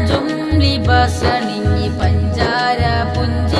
പഞ്ചും ലിബസണിഞ്ഞി പഞ്ചാര പുഞ്ചി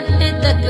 தொட்டு தக்க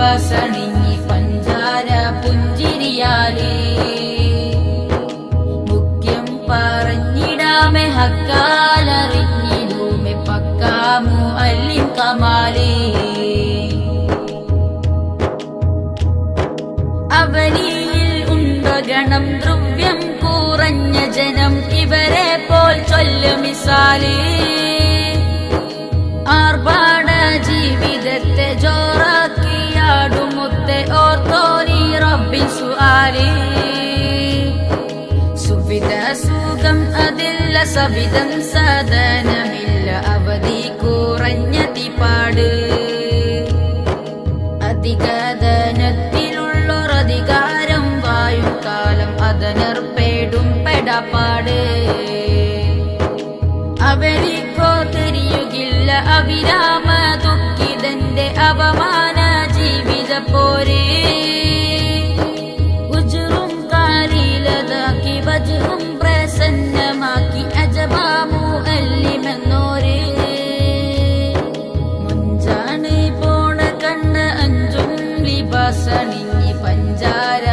നിബസണിഞ്ഞി പഞ്ചാര പുഞ്ചിരിയാലേ. മുഖ്യം പറഞ്ഞിടാമെ ഹക്കാലറിഞ്ഞിടൂമെ പക്കാമു അല്ലി കമാലേ. അവനിയിൽ ഉണ്ടോ ഗണം ദ്രവ്യം? കുറഞ്ഞ ജനം ഇവരെ പോൽ ചൊല്ലു സവിധം സദനമില്ല അവധി കുറഞ്ഞ തിപാട്. അധികധനത്തിലുള്ളൊരധികാരം വായും കാലം അതനർപ്പേടും പെടപ്പാട്. അവരിക്കോ തെരിയുകില്ല അവിരാമ പഞ്ചാര